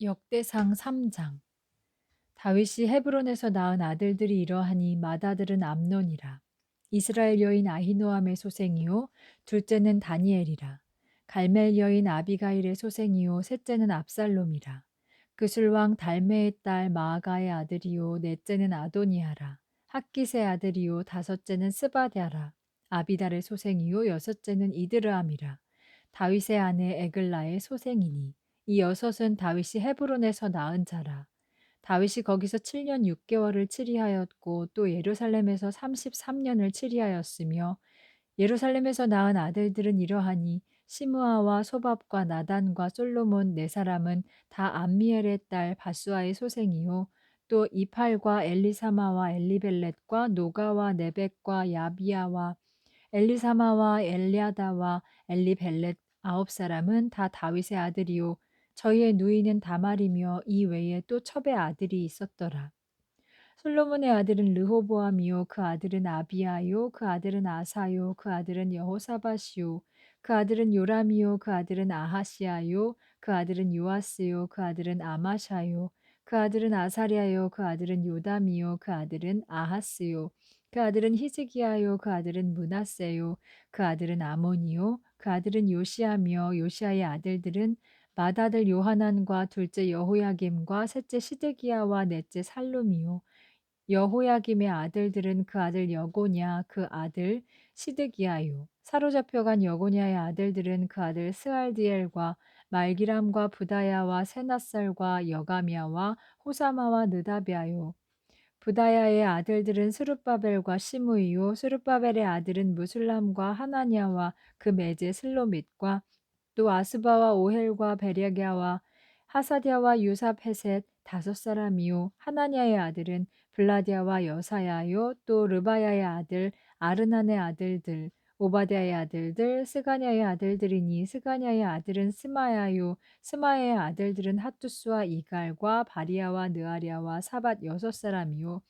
역대상 3장. 다윗이 헤브론에서 낳은 아들들이 이러하니 맏아들은 암논이라. 이스라엘 여인 아히노함의 소생이요 둘째는 다니엘이라. 갈멜 여인 아비가일의 소생이요 셋째는 압살롬이라. 그술왕 달메의 딸 마아가의 아들이요 넷째는 아도니아라. 학기스의 아들이요 다섯째는 스바랴라. 아비달의 소생이요 여섯째는 이드르암이라. 다윗의 아내 에글라의 소생이니 이 여섯은 다윗이 헤브론에서 낳은 자라. 다윗이 거기서 7년 6개월을 치리하였고 또 예루살렘에서 33년을 치리하였으며 예루살렘에서 낳은 아들들은 이러하니 시므아와 소밥과 나단과 솔로몬 네 사람은 다 암미엘의 딸 바수아의 소생이요 또 이팔과 엘리사마와 엘리벨렛과 노가와 네벡과 야비야와 엘리사마와 엘리아다와 엘리벨렛 아홉 사람은 다 다윗의 아들이요 저희의 누이는 다말이며 이 외에 또 첩의 아들이 있었더라. 솔로몬의 아들은 르호보암이요 그 아들은 아비야요 그 아들은 아사요 그 아들은 여호사밧이요 그 아들은 요람이요 그 아들은 아하시야요 그 아들은 요아스요 그 아들은 아마샤요 그 아들은 아사랴요 그 아들은 요담이요 그 아들은 아하스요 그 아들은 히즈기야요 그 아들은 문하세요 그 아들은 아몬이요 그 아들은 요시아며 요시아의 아들들은 맏아들 요하난과 둘째 여호야김과 셋째 시드기야와 넷째 살룸이요. 여호야김의 아들들은 그 아들 여고냐 그 아들 시드기야요. 사로잡혀간 여고냐의 아들들은 그 아들 스알디엘과 말기람과 부다야와 세나살과 여가미야와 호사마와 느다비아요. 부다야의 아들들은 스룹바벨과 시므이요. 스룹바벨의 아들은 무술람과 하나냐와 그 매제 슬로밋과 또 아스바와 오헬과 베랴갸와 하사디아와 유사페셋 다섯 사람이요. 하나냐의 아들은 블라디아와 여사야요. 또 르바야의 아들 아르난의 아들들 오바댜의 아들들 스가냐의 아들들이니 스가냐의 아들은 스마야요. 스마야의 아들들은 핫투스와 이갈과 바리아와 느아리아와 사밧 여섯 사람이요.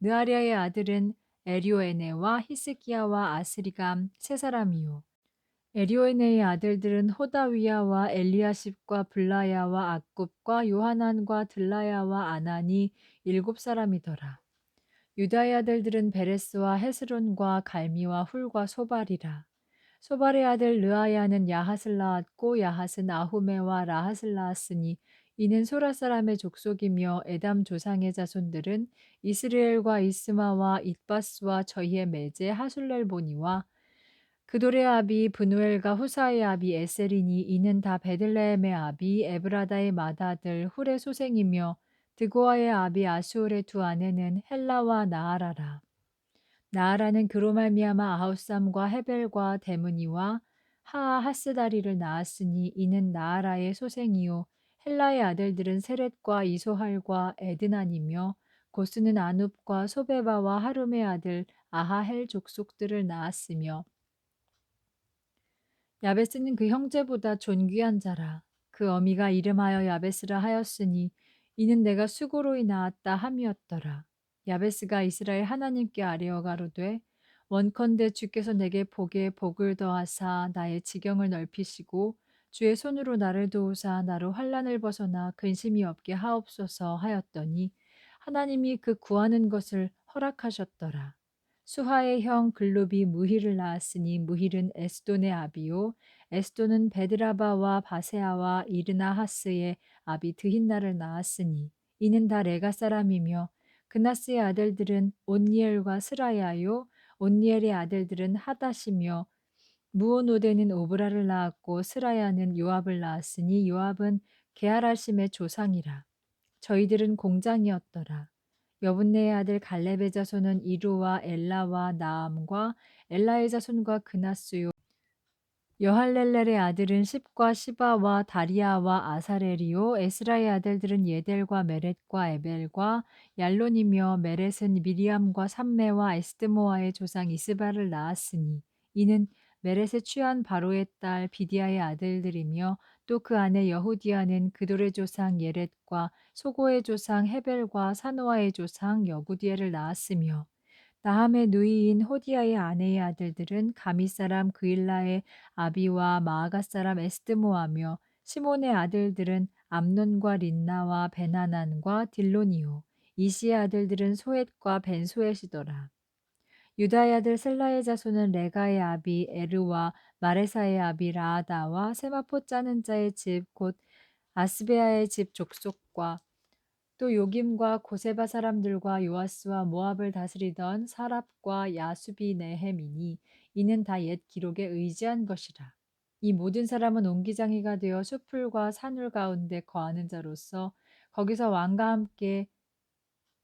느아리아의 아들은 에리오에네와 히스기야와 아스리감 세 사람이요 에리오에네의 아들들은 호다위야와 엘리야십과 블라야와 악굽과 요하난과 들라야와 아난이 일곱 사람이더라. 유다의 아들들은 베레스와 헤스론과 갈미와 훌과 소발이라. 소발의 아들 르아야는 야핫을 낳았고 야핫은 아후메와 라핫을 낳았으니 이는 소라 사람의 족속이며 에담 조상의 자손들은 이스라엘과 이스마와 잇바스와 저희의 매제 하술렐보니와 그돌의 아비 브누엘과 후사의 아비 에셀이니 이는 다 베들레헴의 아비 에브라다의 맏아들 훌의 소생이며 드고아의 아비 아수올의 두 아내는 헬라와 나아라라. 나아라는 그로 말미암아 아우삼과 헤벨과 데무니와 하아 하스다리를 낳았으니 이는 나아라의 소생이요 헬라의 아들들은 세렛과 이소할과 에드난이며 고스는 아눕과 소베바와 하룸의 아들 아하헬 족속들을 낳았으며 야베스는 그 형제보다 존귀한 자라. 그 어미가 이름하여 야베스라 하였으니 이는 내가 수고로이 낳았다 함이었더라. 야베스가 이스라엘 하나님께 아뢰어 가로되 원컨대 주께서 내게 복에 복을 더하사 나의 지경을 넓히시고 주의 손으로 나를 도우사 나로 환란을 벗어나 근심이 없게 하옵소서 하였더니 하나님이 그 구하는 것을 허락하셨더라. 수하의 형 글룹이 무힐을 낳았으니 무힐은 에스돈의 아비요. 에스돈은 베드라바와 바세아와 이르나하스의 아비 드힌나를 낳았으니 이는 다 레가 사람이며 그나스의 아들들은 온니엘과 스라야요. 온니엘의 아들들은 하다시며 무오노데는 오브라를 낳았고 스라야는 요압을 낳았으니 요압은 게하라심의 조상이라. 저희들은 공장이었더라 여분네의 아들 갈렙의 자손은 이루와 엘라와 나암과 엘라의 자손과 그나스요. 여할렐렐의 아들은 십과 시바와 다리아와 아사렐이요. 에스라의 아들들은 예델과 메렛과 에벨과 얄론이며 메렛은 미리암과 삼메와 에스드모아의 조상 이스바를 낳았으니 이는 메렛에 취한 바로의 딸 비디아의 아들들이며 또 그 아내 여후디아는 그돌의 조상 예렛과 소고의 조상 헤벨과 사노아의 조상 여구디엘을 낳았으며 나함의 누이인 호디아의 아내의 아들들은 가미 사람 그일라의 아비와 마아가 사람 에스드모하며 시몬의 아들들은 암논과 린나와 베나난과 딜론이요 이시의 아들들은 소엣과 벤소엣이더라. 유다의 아들 셀라의 자손은 레가의 아비 에르와 마레사의 아비 라아다와 세마포 짜는 자의 집 곧 아스베아의 집 족속과 또 요김과 고세바 사람들과 요아스와 모압을 다스리던 사랍과 야수비 네헤미니 이는 다 옛 기록에 의지한 것이라. 이 모든 사람은 옹기장이가 되어 수풀과 산울 가운데 거하는 자로서 거기서 왕과 함께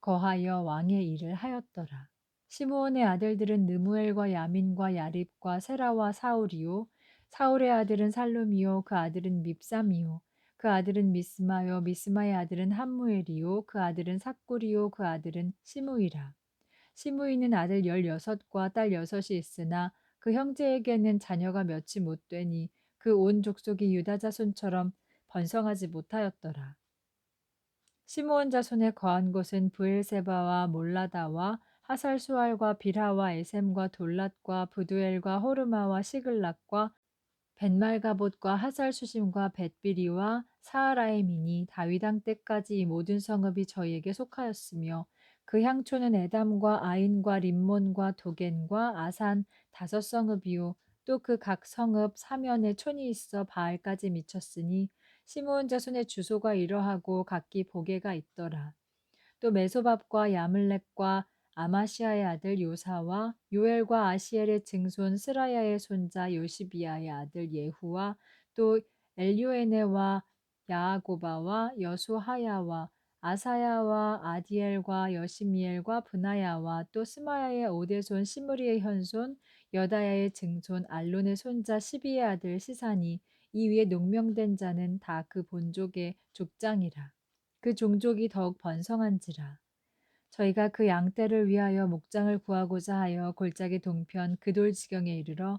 거하여 왕의 일을 하였더라. 시므온의 아들들은 느무엘과 야민과 야립과 세라와 사울이요. 사울의 아들은 살룸이요. 그 아들은 밉삼이요. 그 아들은 미스마요. 미스마의 아들은 함무엘이요. 그 아들은 삭구리요. 그 아들은 시무이라. 시무이는 아들 열여섯과 딸 여섯이 있으나 그 형제에게는 자녀가 몇이 못 되니 그 온 족속이 유다 자손처럼 번성하지 못하였더라. 시므온 자손에 거한 곳은 부엘세바와 몰라다와 하살수알과 빌하와 에셈과 돌랏과 부두엘과 호르마와 시글락과 벤말가봇과 하살수심과 벳비리와 사하라임이니 다윗 왕 때까지 이 모든 성읍이 저희에게 속하였으며 그 향초는 에담과 아인과 림몬과 도겐과 아산 다섯 성읍이요 또 그 각 성읍 사면에 촌이 있어 바알까지 미쳤으니 시므온 자손의 주소가 이러하고 각기 보게가 있더라. 또 메소밥과 야물렉과 아마시아의 아들 요사와 요엘과 아시엘의 증손 스라야의 손자 요시비아의 아들 예후와 또 엘요에네와 야아고바와 여수하야와 아사야와 아디엘과 여시미엘과 분하야와 또 스마야의 오대손 시므리의 현손 여다야의 증손 알론의 손자 시비의 아들 시산이 이 위에 농명된 자는 다 그 본족의 족장이라. 그 종족이 더욱 번성한지라 저희가 그 양떼를 위하여 목장을 구하고자 하여 골짜기 동편 그돌 지경에 이르러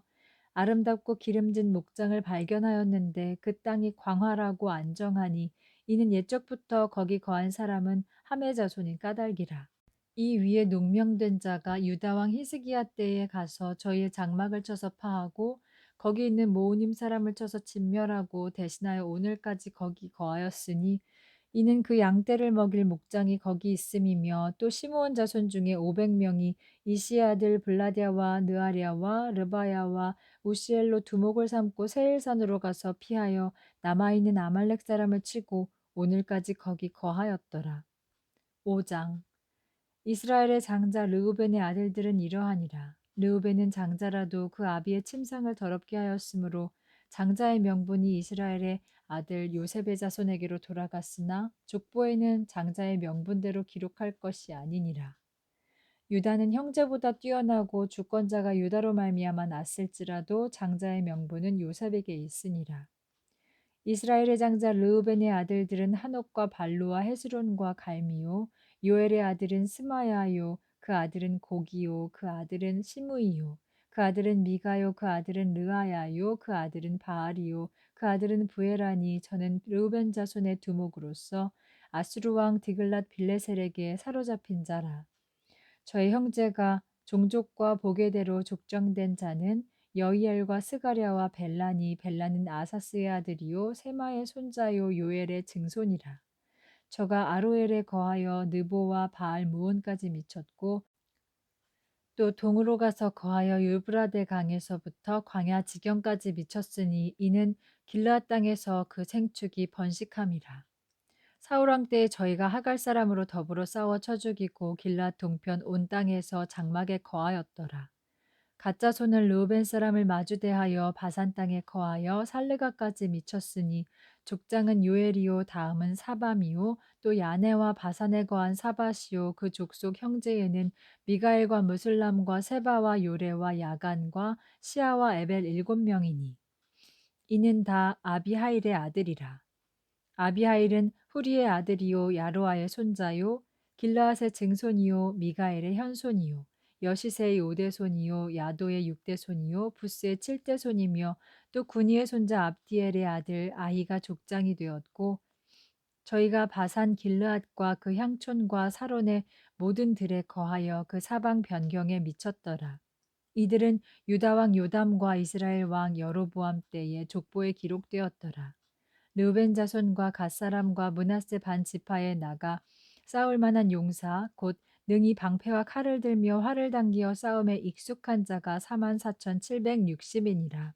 아름답고 기름진 목장을 발견하였는데 그 땅이 광활하고 안정하니 이는 옛적부터 거기 거한 사람은 함의 자손이 까닭이라. 이 위에 농명된 자가 유다 왕 히스기야 때에 가서 저희의 장막을 쳐서 파하고 거기 있는 모우님 사람을 쳐서 진멸하고 대신하여 오늘까지 거기 거하였으니 이는 그 양떼를 먹일 목장이 거기 있음이며 또 시므온 자손 중에 500명이 이시의 아들 블라디아와 느아리아와 르바야와 우시엘로 두목을 삼고 세일산으로 가서 피하여 남아있는 아말렉 사람을 치고 오늘까지 거기 거하였더라. 5장 이스라엘의 장자 르우벤의 아들들은 이러하니라. 르우벤은 장자라도 그 아비의 침상을 더럽게 하였으므로 장자의 명분이 이스라엘의 아들 요셉의 자손에게로 돌아갔으나 족보에는 장자의 명분대로 기록할 것이 아니니라. 유다는 형제보다 뛰어나고 주권자가 유다로 말미암아 났을지라도 장자의 명분은 요셉에게 있으니라. 이스라엘의 장자 르우벤의 아들들은 한옥과 발루와 헤스론과 갈미요 요엘의 아들은 스마야요 그 아들은 고기요 그 아들은 시무이요 그 아들은 미가요 그 아들은 르아야요 그 아들은 바알이요 그 아들은 부에라니 저는 르우벤 자손의 두목으로서 아수르 왕 디글랏 빌레셀에게 사로잡힌 자라. 저의 형제가 종족과 보게대로 족정된 자는 여이엘과 스가랴와 벨라니 벨라는 아사스의 아들이요 세마의 손자요 요엘의 증손이라. 저가 아로엘에 거하여 느보와 바알 무온까지 미쳤고 또 동으로 가서 거하여 유브라데 강에서부터 광야 지경까지 미쳤으니 이는 길르앗 땅에서 그 생축이 번식함이라. 사울왕 때에 저희가 하갈 사람으로 더불어 싸워 쳐 죽이고 길앗 동편 온 땅에서 장막에 거하였더라. 가짜 손을 르우벤 사람을 마주대하여 바산 땅에 거하여 살르가까지 미쳤으니 족장은 요엘이요 다음은 사밤이요 또 야네와 바산에 거한 사바시요 그 족속 형제에는 미가엘과 무슬람과 세바와 요레와 야간과 시아와 에벨 일곱 명이니 이는 다 아비하일의 아들이라. 아비하일은 후리의 아들이요 야로아의 손자요 길라앗의 증손이요 미가엘의 현손이요 여시세의 오대손이요 야도의 육대손이요 부스의 칠대손이며 또 군이의 손자 압디엘의 아들 아히가 족장이 되었고 저희가 바산 길르앗과 그 향촌과 사론의 모든 들에 거하여 그 사방 변경에 미쳤더라. 이들은 유다 왕 요담과 이스라엘 왕 여로보암 때에 족보에 기록되었더라. 르벤 자손과 갓 사람과 문하세 반 지파에 나가 싸울 만한 용사 곧 능히 방패와 칼을 들며 활을 당기어 싸움에 익숙한 자가 4만 4천7백육십이니라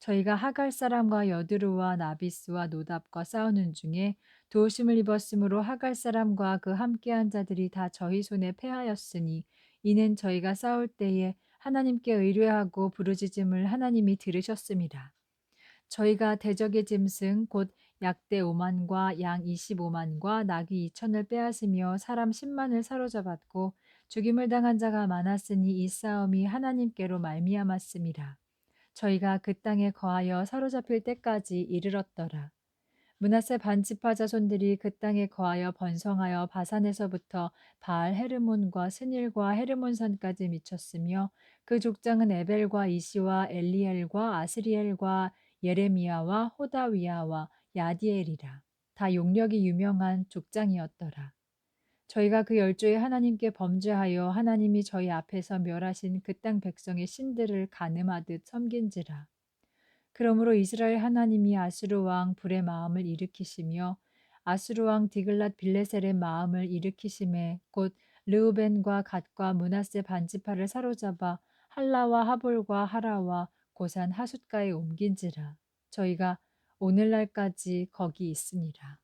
저희가 하갈 사람과 여드루와 나비스와 노답과 싸우는 중에 도우심을 입었으므로 하갈 사람과 그 함께한 자들이 다 저희 손에 패하였으니 이는 저희가 싸울 때에 하나님께 의뢰하고 부르짖음을 하나님이 들으셨습니다. 저희가 대적의 짐승 곧 약대 5만과 양 25만과 나귀 2천을 빼앗으며 사람 10만을 사로잡았고 죽임을 당한 자가 많았으니 이 싸움이 하나님께로 말미암았습니다. 저희가 그 땅에 거하여 사로잡힐 때까지 이르렀더라. 문하세 반지파 자손들이 그 땅에 거하여 번성하여 바산에서부터 바알 헤르몬과 스닐과 헤르몬 산까지 미쳤으며 그 족장은 에벨과 이시와 엘리엘과 아스리엘과 예레미야와 호다위야와 야디엘이라. 다 용력이 유명한 족장이었더라. 저희가 그 열조의 하나님께 범죄하여 하나님이 저희 앞에서 멸하신 그 땅 백성의 신들을 가늠하듯 섬긴지라. 그러므로 이스라엘 하나님이 아수르 왕 불의 마음을 일으키시며 아수르 왕 디글랏 빌레셀의 마음을 일으키심에 곧 르우벤과 갓과 문하세 반지파를 사로잡아 할라와 하볼과 하라와 고산 하숫가에 옮긴지라. 저희가 오늘날까지 거기 있으니라.